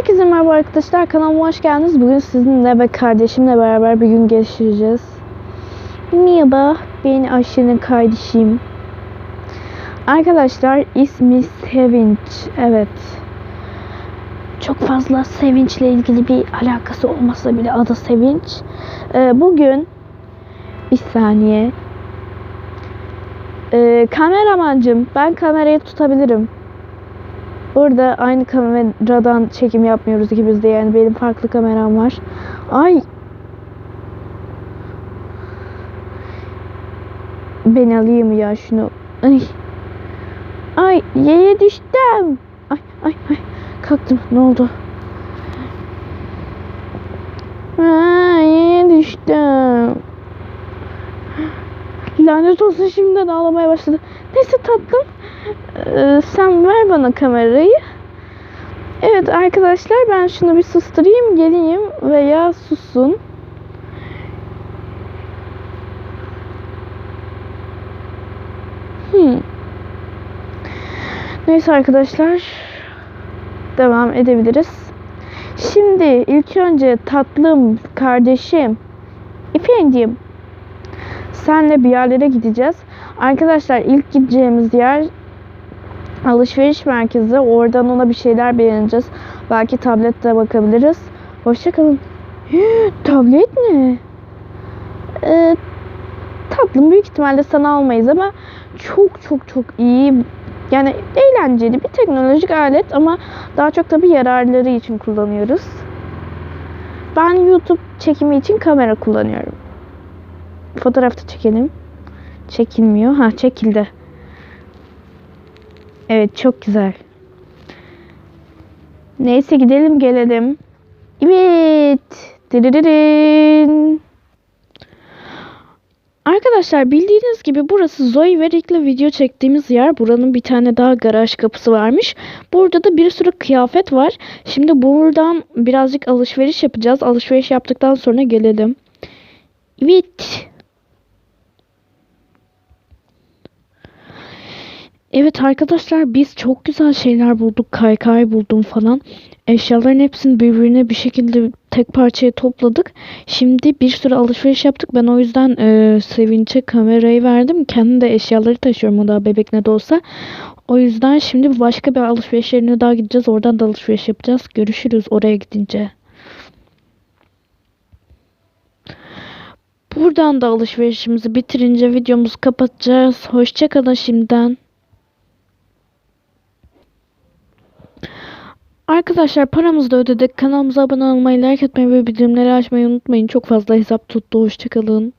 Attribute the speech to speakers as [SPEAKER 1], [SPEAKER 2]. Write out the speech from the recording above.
[SPEAKER 1] Herkese merhaba arkadaşlar kanalıma hoş geldiniz. Bugün sizinle ve kardeşimle beraber bir gün geçireceğiz. Merhaba ben Ayşe'nin kardeşim. Arkadaşlar ismi Sevinç. Evet. Çok fazla sevinçle ilgili bir alakası olmasa bile adı Sevinç. Ee, bugün bir saniye. Ee, kameramancım ben kamerayı tutabilirim. Burada aynı kameradan çekim yapmıyoruz ikimiz de yani benim farklı kameram var. Ay. Ben alayım ya şunu. Ay. Ay yere düştüm. Ay ay ay. Kalktım. Ne oldu? Ay yere düştüm. Lanet olsun şimdiden ağlamaya başladı. Neyse tatlım. Ee, sen ver bana kamerayı. Evet arkadaşlar ben şunu bir susturayım geleyim veya sussun. Hmm. Neyse arkadaşlar devam edebiliriz. Şimdi ilk önce tatlım kardeşim efendim senle bir yerlere gideceğiz. Arkadaşlar ilk gideceğimiz yer alışveriş merkezi. Oradan ona bir şeyler beğeneceğiz. Belki tablette bakabiliriz. Hoşçakalın. Tablet ne? Ee, tatlım büyük ihtimalle sana almayız ama çok çok çok iyi yani eğlenceli bir teknolojik alet ama daha çok tabii yararları için kullanıyoruz. Ben YouTube çekimi için kamera kullanıyorum. Fotoğrafta çekelim. Çekilmiyor. Ha çekildi. Evet çok güzel. Neyse gidelim gelelim. Evet. Dırırırın. Arkadaşlar bildiğiniz gibi burası Zoe ve Rick'le video çektiğimiz yer. Buranın bir tane daha garaj kapısı varmış. Burada da bir sürü kıyafet var. Şimdi buradan birazcık alışveriş yapacağız. Alışveriş yaptıktan sonra gelelim. Evet. Evet arkadaşlar biz çok güzel şeyler bulduk. Kaykay buldum falan. Eşyaların hepsini birbirine bir şekilde tek parçaya topladık. Şimdi bir sürü alışveriş yaptık. Ben o yüzden e, Sevinç'e kamerayı verdim. Kendim de eşyaları taşıyorum o da bebek ne de olsa. O yüzden şimdi başka bir alışveriş yerine daha gideceğiz. Oradan da alışveriş yapacağız. Görüşürüz oraya gidince. Buradan da alışverişimizi bitirince videomuzu kapatacağız. Hoşçakalın şimdiden. Arkadaşlar paramızı da ödedik. Kanalımıza abone olmayı, like etmeyi ve bildirimleri açmayı unutmayın. Çok fazla hesap tuttu. Hoşçakalın.